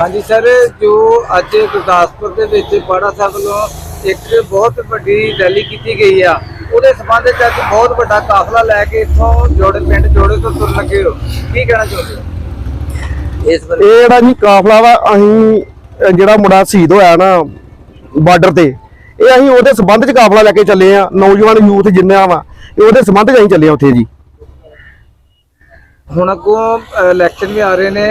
ਹਾਂਜੀ ਸਰ ਜੋ ਅੱਜ ਗੁਰਦਾਸਪੁਰ ਦੇ ਵਿੱਚ ਬਾੜਾ ਸਾਹਿਬ ਵੱਲੋਂ ਇੱਕ ਬਹੁਤ ਵੱਡੀ ਰੈਲੀ ਕੀਤੀ ਗਈ ਆ ਉਹਦੇ ਸਬੰਧ ਵਿੱਚ ਅੱਜ ਬਹੁਤ ਵੱਡਾ ਕਾਫਲਾ ਲੈ ਕੇ ਇੱਥੋਂ ਜੋੜੇ ਪਿੰਡ ਜੋੜੇ ਤੋਂ ਤੁਰ ਲੱਗੇ ਹੋ। ਕੀ ਕਹਿਣਾ ਚਾਹੁੰਦੇ ਹੋ? ਇਸ ਬਾਰੇ ਇਹ ਜਿਹੜਾ ਜੀ ਕਾਫਲਾ ਵਾ ਅਸੀਂ ਜਿਹੜਾ ਮੁੰਡਾ ਸ਼ਹੀਦ ਹੋਇਆ ਨਾ ਬਾਰਡਰ ਤੇ ਇਹ ਅਸੀਂ ਉਹਦੇ ਸੰਬੰਧ ਚ ਕਾਫਲਾ ਲੈ ਕੇ ਚੱਲੇ ਆ ਨੌਜਵਾਨ ਯੂਥ ਜਿੰਨਾ ਵਾ ਇਹ ਉਹਦੇ ਸੰਬੰਧ ਚ ਅਸੀਂ ਚੱਲੇ ਆ ਉੱਥੇ ਜੀ। ਹੁਣ ਅੱਗੋਂ ਇਲੈਕਸ਼ਨ ਵੀ ਆ ਰਹੇ ਨੇ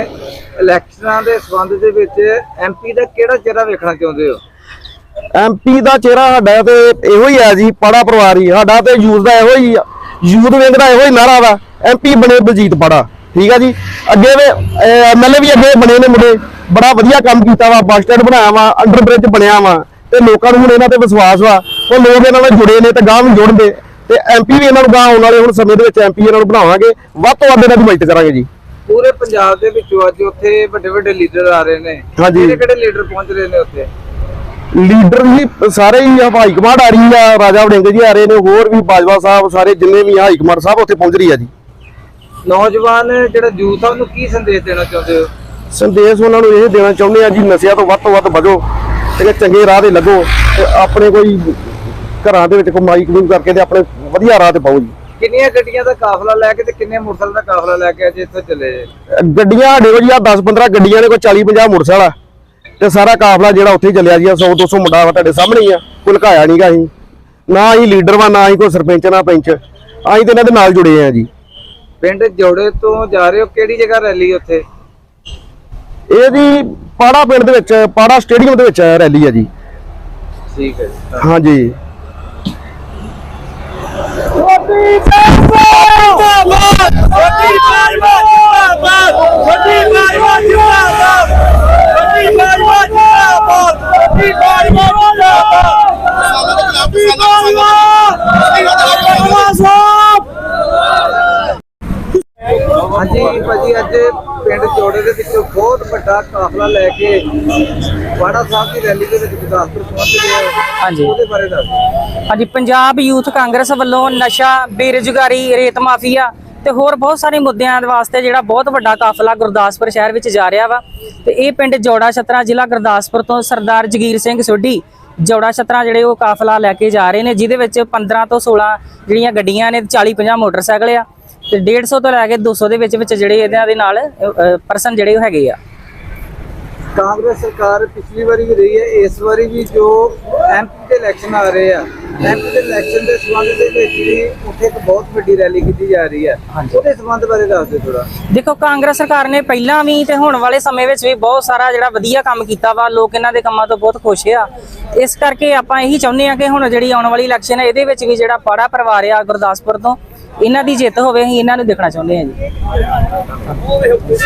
ਇਲੈਕਸ਼ਨਾਂ ਦੇ ਸਬੰਧ ਦੇ ਵਿੱਚ ਐਮਪੀ ਦਾ ਕਿਹੜਾ ਚਿਹਰਾ ਵੇਖਣਾ ਚਾਹੁੰਦੇ ਹੋ? ਐਮਪੀ ਦਾ ਚਿਹਰਾ ਸਾਡਾ ਤੇ ਇਹੋ ਹੀ ਆ ਜੀ, ਪਾੜਾ ਪਰਿਵਾਰ ਹੀ। ਸਾਡਾ ਤੇ ਯੂਥ ਦਾ ਇਹੋ ਹੀ ਆ। ਯੂਥ ਵਿੰਗ ਦਾ ਇਹੋ ਹੀ ਨਾਰਾ ਵਾ। ਐਮਪੀ ਬਣੇ ਬਲਜੀਤ ਪਾੜਾ, ਠੀਕ ਆ ਜੀ? ਅੱਗੇ ਵੇ ਐਮਐਲਏ ਵੀ ਅੱਗੇ ਬਣੇ ਨੇ ਮੁੰਡੇ। ਬੜਾ ਵਧੀਆ ਕੰਮ ਕੀਤਾ ਵਾ, ਬੱਸ ਸਟੈਂਡ ਬਣਾਇਆ ਵਾ, ਅੰਡਰ ਬ੍ਰਿਜ ਬਣਿਆ ਵਾ। ਤੇ ਲੋਕਾਂ ਨੂੰ ਹੁਣ ਇਹਨਾਂ ਤੇ ਵਿਸ਼ਵਾਸ ਵਾ। ਉਹ ਲੋਕ ਇਹਨਾਂ ਨਾਲ ਜੁੜੇ ਨੇ ਤੇ ਗਾਂਹ ਵੀ ਜੁੜਦੇ ਤੇ ਐਮਪੀ ਵੀ ਇਹਨਾਂ ਨੂੰ ਗਾਂਹ ਆਉਣ ਵਾਲੇ ਹੁਣ ਸਮੇਂ ਦੇ ਵਿੱਚ ਐਮਪੀ ਇਹਨਾਂ ਨੂੰ ਬਣਾਵਾਂਗੇ। ਵੱਧ ਤੋਂ ਵੱਧ ਇਹਨਾਂ ਦੀ ਮਦਦ ਕਰਾਂਗੇ ਜੀ। ਪੂਰੇ ਪੰਜਾਬ ਦੇ ਵਿੱਚੋਂ ਅੱਜ ਉੱਥੇ ਵੱਡੇ ਵੱਡੇ ਲੀਡਰ ਆ ਰਹੇ ਨੇ। ਹਾਂਜੀ। ਕਿਹੜੇ ਕਿਹੜੇ ਲੀਡਰ ਪਹੁੰਚ ਰਹੇ ਨੇ ਉੱਥੇ? ਲੀਡਰ ਜੀ ਸਾਰੇ ਹੀ ਆ ਹਾਈ ਕਮਾਂਡ ਆ ਰਹੀ ਆ ਰਾਜਾ ਵੜਿੰਗ ਜੀ ਆ ਰਹੇ ਨੇ ਹੋਰ ਵੀ ਬਾਜਵਾ ਸਾਹਿਬ ਸਾਰੇ ਜਿੰਨੇ ਵੀ ਹਾਈ ਕਮਾਂਡ ਸਾਹਿਬ ਉੱਥੇ ਪਹੁੰਚ ਰਹੀ ਆ ਜੀ। ਨੌਜਵਾਨ ਜਿਹੜਾ ਯੂਥ ਆ ਉਹਨੂੰ ਕੀ ਸੰਦੇਸ਼ ਦੇਣਾ ਚਾਹੁੰਦੇ ਹੋ? ਸੰਦੇਸ਼ ਉਹਨਾਂ ਨੂੰ ਇਹ ਦੇਣਾ ਚਾਹੁੰਦੇ ਆ ਜੀ ਨਸ਼ਿਆਂ ਤੋਂ ਵੱਧ ਤੋਂ ਵੱਧ ਬਚੋ ਤੇ ਚੰਗੇ ਰਾਹ ਤੇ ਲੱਗੋ ਤੇ ਆਪਣੇ ਕੋਈ ਘਰਾਂ ਦੇ ਵਿੱਚ ਕਮਾਈ ਕਮੂਈ ਕਰਕੇ ਤੇ ਆਪਣੇ ਵਧੀਆ ਰਾਹ ਤੇ ਪਾਓ ਜੀ। ਕਿੰਨੀਆਂ ਗੱਡੀਆਂ ਦਾ ਕਾਫਲਾ ਲੈ ਕੇ ਤੇ ਕਿੰਨੇ ਮੋਟਰਸਾਈਕਲ ਦਾ ਕਾਫਲਾ ਲੈ ਕੇ ਅੱਜ ਇੱਥੋਂ ਚੱਲੇ ਜੇ? ਗੱਡੀਆਂ ਕੋਲ ਜੀ ਆ 10 15 ਗੱਡੀਆਂ ਨੇ ਕੋਈ 40 50 ਮੋਟਰਸਾਈਕਲ ਆ। ਤੇ ਸਾਰਾ ਕਾਫਲਾ ਜਿਹੜਾ ਉੱਥੇ ਚੱਲਿਆ ਜੀ 100 200 ਮੁੰਡਾ ਤੁਹਾਡੇ ਸਾਹਮਣੇ ਹੀ ਆ ਕੋਈ ਲੁਕਾਇਆ ਨਹੀਂਗਾ ਅਸੀਂ। ਨਾ ਹੀ ਲੀਡਰ ਵਾ ਨਾ ਹੀ ਕੋਈ ਸਰਪੰਚ ਨਾ ਪੰਚ। ਅਸੀਂ ਤੇ ਇਹਨਾਂ ਦੇ ਨਾਲ ਜੁੜੇ ਆ ਜੀ। ਪਿੰਡ ਜੋੜੇ ਤੋਂ ਜਾ ਰਹੇ ਹੋ ਕਿਹੜੀ ਜਗ੍ਹਾ ਰੈਲੀ ਉੱਥੇ? ਇਹ ਜੀ ਪਾੜਾ ਪਿੰਡ ਦੇ ਵਿੱਚ ਪਾੜਾ ਸਟੇਡੀਅਮ ਦੇ ਵਿੱਚ ਰੈਲੀ ਆ ਜੀ। ਠੀਕ ਹੈ ਜੀ ਹਾਂਜੀ। Viva! Viva! Viva! ਹਾਂਜੀ ਭਾਜੀ ਅੱਜ ਪਿੰਡ ਜੋੜੇ ਦੇ ਵਿੱਚੋਂ ਬਹੁਤ ਵੱਡਾ ਕਾਫਲਾ ਲੈ ਕੇ ਬਾੜਾ ਸਾਹਿਬ ਦੀ ਰੈਲੀ ਦੇ ਵਿੱਚ ਗੁਰਦਾਸਪੁਰ ਪਹੁੰਚ ਹੋ। ਹਾਂਜੀ। ਉਹਦੇ ਬਾਰੇ ਦੱਸ ਹਾਂਜੀ ਪੰਜਾਬ ਯੂਥ ਕਾਂਗਰਸ ਵੱਲੋਂ ਨਸ਼ਾ ਬੇਰੁਜ਼ਗਾਰੀ ਰੇਤ ਮਾਫੀਆ ਤੇ ਹੋਰ ਬਹੁਤ ਸਾਰੇ ਮੁੱਦਿਆਂ ਦੇ ਵਾਸਤੇ ਜਿਹੜਾ ਬਹੁਤ ਵੱਡਾ ਕਾਫਲਾ ਗੁਰਦਾਸਪੁਰ ਸ਼ਹਿਰ ਵਿੱਚ ਜਾ ਰਿਹਾ ਵਾ। ਤੇ ਇਹ ਪਿੰਡ ਜੋੜਾ ਛਤਰਾ ਜ਼ਿਲ੍ਹਾ ਗੁਰਦਾਸਪੁਰ ਤੋਂ ਸਰਦਾਰ ਜਗੀਰ ਸਿੰਘ ਸੋਢੀ ਜੋੜਾ ਛਤਰਾ ਜਿਹੜੇ ਉਹ ਕਾਫਲਾ ਲੈ ਕੇ ਜਾ ਰਹੇ ਨੇ ਜਿਹਦੇ ਵਿੱਚ 15 ਤੋਂ 16 ਜਿਹੜੀਆਂ ਗੱਡੀਆਂ ਨੇ 40 50 ਮੋਟਰਸਾਈਕਲ ਆ। ਤੇ 150 ਤੋਂ ਲੈ ਕੇ 200 ਦੇ ਵਿੱਚ ਵਿੱਚ ਜਿਹੜੇ ਇਹਨਾਂ ਦੇ ਨਾਲ ਪਰਸਨ ਜਿਹੜੇ ਉਹ ਹੈਗੇ ਆ। ਕਾਂਗਰਸ ਸਰਕਾਰ ਪਿਛਲੀ ਵਾਰੀ ਵੀ ਰਹੀ ਹੈ ਇਸ ਵਾਰੀ ਵੀ ਜੋ ਐਮਪੀ ਦੇ ਇਲੈਕਸ਼ਨ ਆ ਰਹੇ ਆ ਐਮਪੀ ਦੇ ਇਲੈਕਸ਼ਨ ਦੇ ਸੰਬੰਧ ਦੇ ਵਿੱਚ ਵੀ ਉੱਥੇ ਇੱਕ ਬਹੁਤ ਵੱਡੀ ਰੈਲੀ ਕੀਤੀ ਜਾ ਰਹੀ ਹੈ। ਉਹਦੇ ਸੰਬੰਧ ਬਾਰੇ ਦੱਸ ਦਿਓ ਥੋੜਾ ਦੇਖੋ ਕਾਂਗਰਸ ਸਰਕਾਰ ਨੇ ਪਹਿਲਾਂ ਵੀ ਤੇ ਹੁਣ ਵਾਲੇ ਸਮੇਂ ਵਿੱਚ ਵੀ ਬਹੁਤ ਸਾਰਾ ਜਿਹੜਾ ਵਧੀਆ ਕੰਮ ਕੀਤਾ ਵਾ ਲੋਕ ਇਹਨਾਂ ਦੇ ਕੰਮਾਂ ਤੋਂ ਬਹੁਤ ਖੁਸ਼ ਆ। ਇਸ ਕਰਕੇ ਆਪਾਂ ਇਹੀ ਚਾਹੁੰਦੇ ਆ ਕਿ ਹੁਣ ਜਿਹੜੀ ਆਉਣ ਵਾਲੀ ਇਲੈਕਸ਼ਨ ਹੈ ਇਹਦੇ ਵਿੱਚ ਵੀ ਜਿਹੜਾ ਪਾੜਾ ਪਰਿਵਾਰ ਆ ਗੁਰਦਾਸਪੁਰ ਤੋਂ ਇਹਨਾਂ ਦੀ ਜਿੱਤ ਹੋਵੇ ਅਸੀਂ ਇਹਨਾਂ ਨੂੰ ਦੇਖਣਾ ਚਾਹੁੰਦੇ ਹਾਂ ਜੀ।